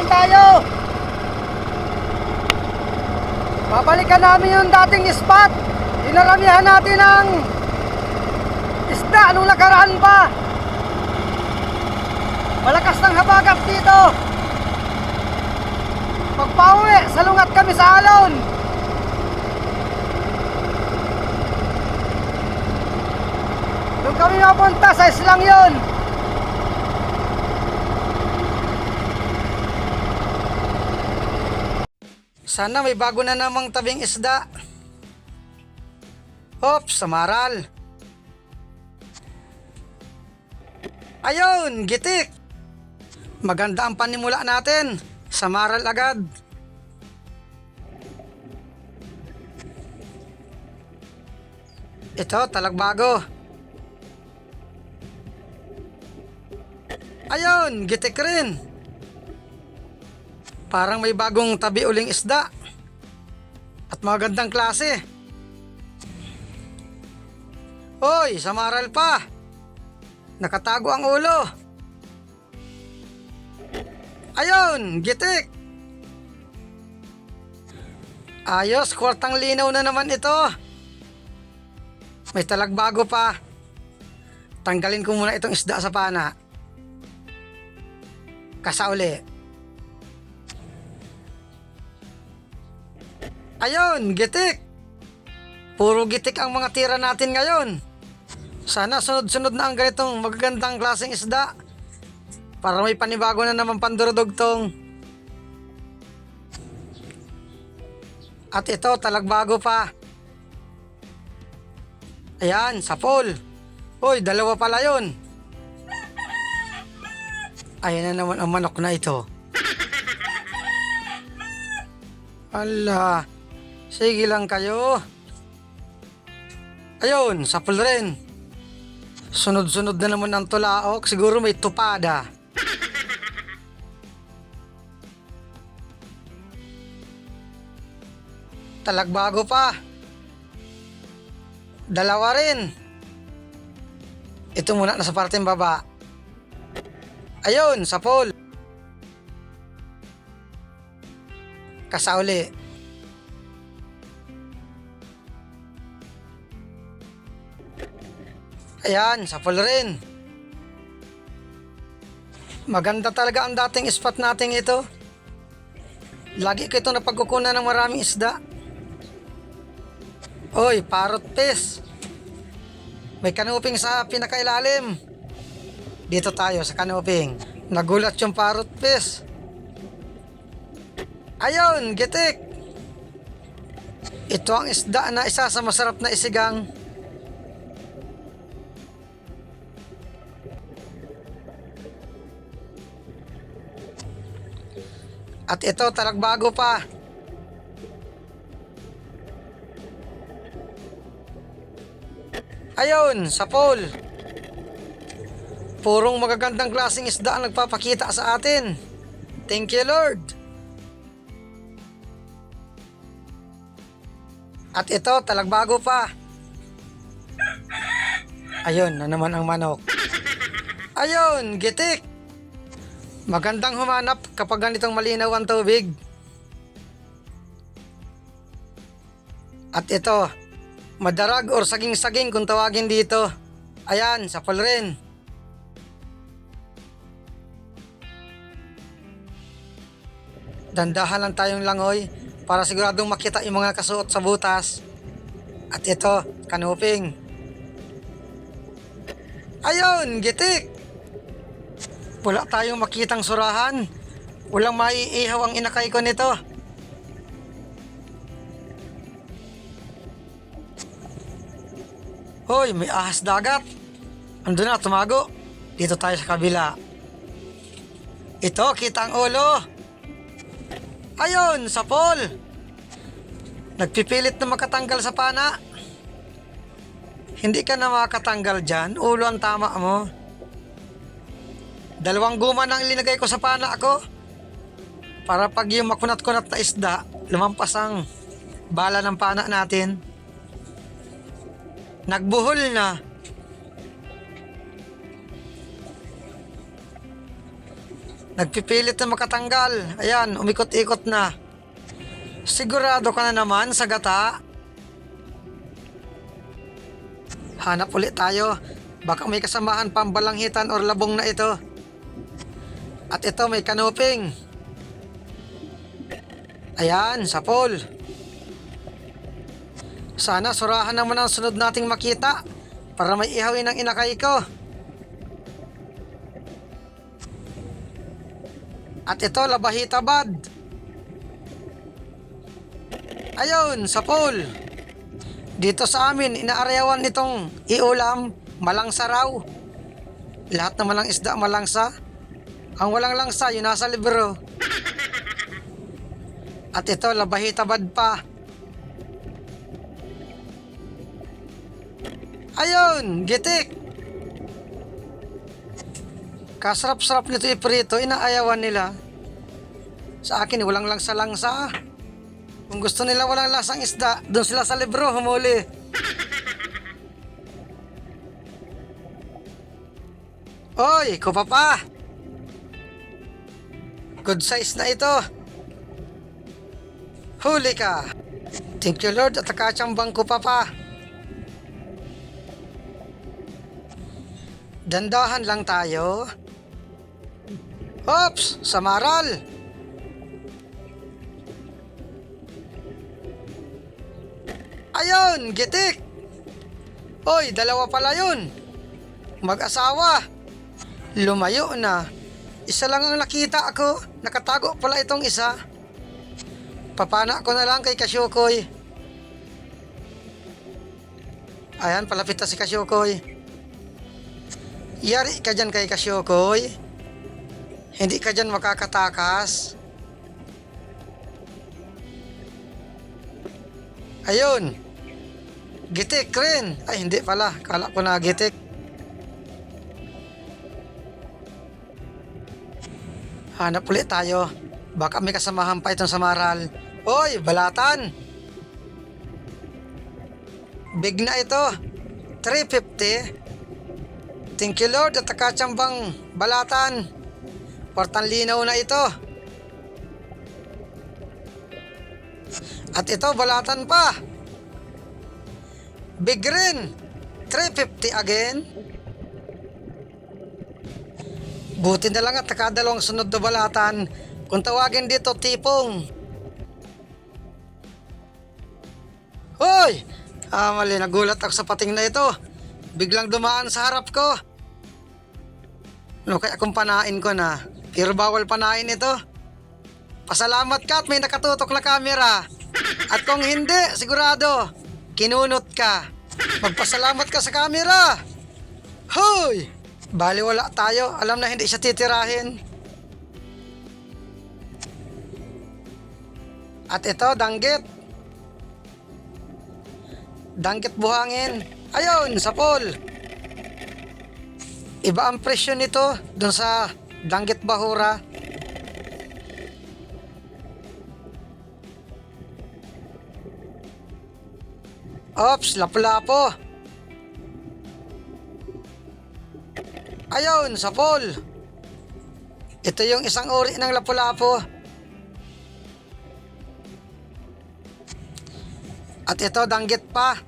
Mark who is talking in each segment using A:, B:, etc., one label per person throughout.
A: naman tayo. Babalikan namin yung dating spot. Inaramihan natin ng isda nung nakaraan pa. Malakas ng habagat dito. Pagpauwi, salungat kami sa alon. Doon kami mapunta sa islang yon. Sana may bago na namang tabing isda. Hop, samaral. Ayun, gitik. Maganda ang panimula natin. Samaral agad. Ito, talagbago. Ayun, gitik rin. Parang may bagong tabi uling isda. At magandang klase. Hoy, samaral pa. Nakatago ang ulo. Ayun, gitik. Ayos, kwartang linaw na naman ito. May talagbago pa. Tanggalin ko muna itong isda sa pana. Kasauli. Ayun, gitik. Puro gitik ang mga tira natin ngayon. Sana sunod-sunod na ang ganitong magagandang klaseng isda. Para may panibago na naman pandurudugtong. At ito, talagbago pa. Ayan, sapol. Uy, dalawa pala yun. Ayan na naman ang manok na ito. Ala, sige lang kayo. Ayun, sapol rin. Sunod-sunod na naman ang tulaok. Siguro may tupada. Talagbago pa. Dalawa rin. Ito muna nasa parteng baba. Ayun, sapol. Kasauli. Ayan, sapol rin. Maganda talaga ang dating spot natin ito. Lagi ko ito napagkukunan ng maraming isda. Oy, parrot fish. May kanuping sa pinakailalim. Dito tayo sa kanuping. Nagulat yung parrot fish. Ayun, gitik. Ito ang isda na isa sa masarap na isigang. At ito, talagbago pa. Ayun, sa pool. Purong magagandang klaseng isda ang nagpapakita sa atin. Thank you, Lord. At ito, talagbago pa. Ayun, na naman ang manok. Ayun, gitik. Magandang humanap kapag ganitong malinaw ang tubig. At ito, madarag or saging-saging kung tawagin dito. Ayan, sapol rin. Dandahan lang tayong langoy para siguradong makita yung mga kasuot sa butas. At ito, kanuping. Ayun, gitik! Wala tayong makitang surahan. Walang maiihaw ang inakay ko nito. Hoy, may ahas dagat. Ando na, tumago. Dito tayo sa kabila. Ito, kita ang ulo. Ayun, sa pole. Nagpipilit na makatanggal sa pana. Hindi ka na makatanggal dyan. Ulo ang tama mo. Dalawang guma nang linagay ko sa pana ako. Para pag yung makunat-kunat na isda, lumampas ang bala ng pana natin. Nagbuhol na. Nagpipilit na makatanggal. Ayan, umikot-ikot na. Sigurado ka na naman sa gata. Hanap ulit tayo. Baka may kasamahan pambalanghitan or labong na ito. At ito may kanuping. Ayan, sa pool. Sana surahan naman ang sunod nating makita para may ihawin ang inakay ko. At ito, labahita bad. Ayun, sa pool. Dito sa amin, inaarayawan nitong iulam, malangsa raw. Lahat na malang isda malangsa. Ang walang langsa, yun nasa libro. At ito, labahita bad pa. Ayun, gitik. Kasarap-sarap nito iprito, inaayawan nila. Sa akin, walang langsa-langsa. Kung gusto nila walang lasang isda, doon sila sa libro humuli. Oy, kupa pa. Good size na ito. Huli ka. Thank you Lord at nakatsambang ko pa pa. Dandahan lang tayo. Ops! Samaral! Ayun! Gitik! Oy, dalawa pala yun. Mag-asawa. Lumayo na. Isa lang ang nakita ako. Nakatago pala itong isa. Papana ko na lang kay Kasyukoy. Ayan, palapit na si Kasyukoy. Yari ka dyan kay Kasyukoy. Hindi ka dyan makakatakas. Ayun. Gitik rin. Ay, hindi pala. Kala ko na gitik. Hanap ulit tayo. Baka may kasamahan pa itong samaral. Oy, balatan! Big na ito. 350. Thank you Lord at nakatsambang balatan. Portang linaw na ito. At ito, balatan pa. Big rin. 350 again. Buti na lang at nakadalawang sunod na balatan. Kung tawagin dito, tipong. Hoy! Ah, mali. Nagulat ako sa pating na ito. Biglang dumaan sa harap ko. Ano kaya kung panain ko na? Pero bawal panain ito. Pasalamat ka at may nakatutok na kamera. At kung hindi, sigurado, kinunot ka. Magpasalamat ka sa kamera. Hoy! Bali wala tayo. Alam na hindi siya titirahin. At ito, danggit. Danggit buhangin. Ayun, sa pool. Iba ang presyo nito dun sa danggit bahura. Ops, lapu-lapo. Ayun, sa pool. Ito yung isang uri ng lapu-lapo. At ito, danggit pa.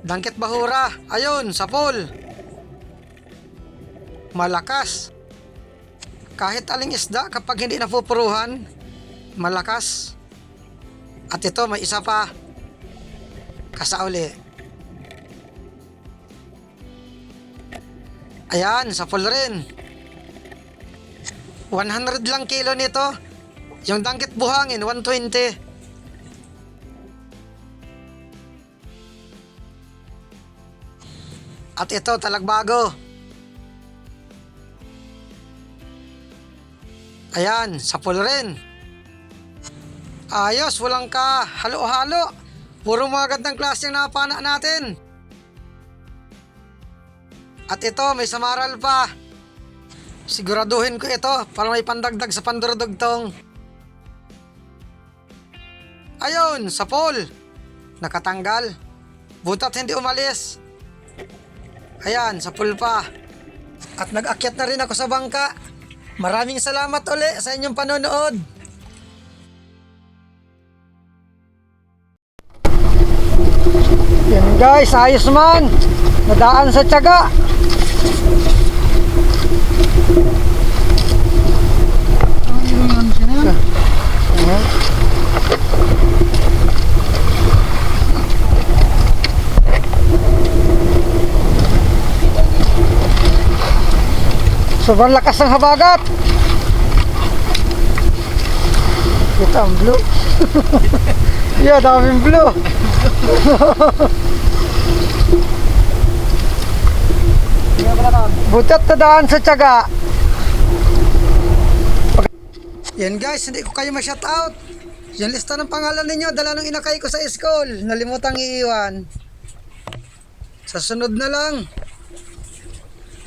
A: Danggit bahura. Ayun, sa pool. Malakas. Kahit aling isda kapag hindi napupuruhan, malakas. At ito, may isa pa. Kasauli. Ayan, sa pool rin. 100 lang kilo nito. Yung danggit buhangin, 120. At ito, talagbago. Ayan, sa pool rin. Ayos, walang ka halo-halo. Puro mga gandang klase ang napana natin. At ito, may samaral pa. Siguraduhin ko ito para may pandagdag sa pandurudugtong. Ayun, sa pool. Nakatanggal. Butat hindi umalis. Ayan, sa pool pa. At nag-akyat na rin ako sa bangka. Maraming salamat uli sa inyong panonood. Yan guys, ayos man. Nadaan sa tiyaga. Sobrang lakas ng habagat. Kita ang blue. yeah, daming blue. Butat na daan sa tiyaga. Yan guys, hindi ko kayo ma-shout out. Yung lista ng pangalan ninyo, dala nung inakay ko sa school. Nalimutang iiwan. Sa sunod na lang.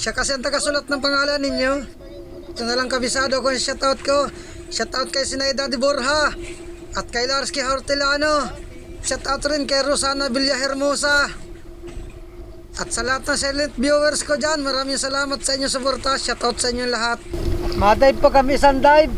A: Siya kasi ang tagasulat ng pangalan ninyo. Ito na lang kabisado ko yung shoutout ko. Shoutout kay Sinaida de Borja. At kay Larsky Hortelano. Shoutout rin kay Rosana Villahermosa. At sa lahat ng silent viewers ko dyan, maraming salamat sa inyong suporta. Shoutout sa inyong lahat. Madive pa kami isang dive.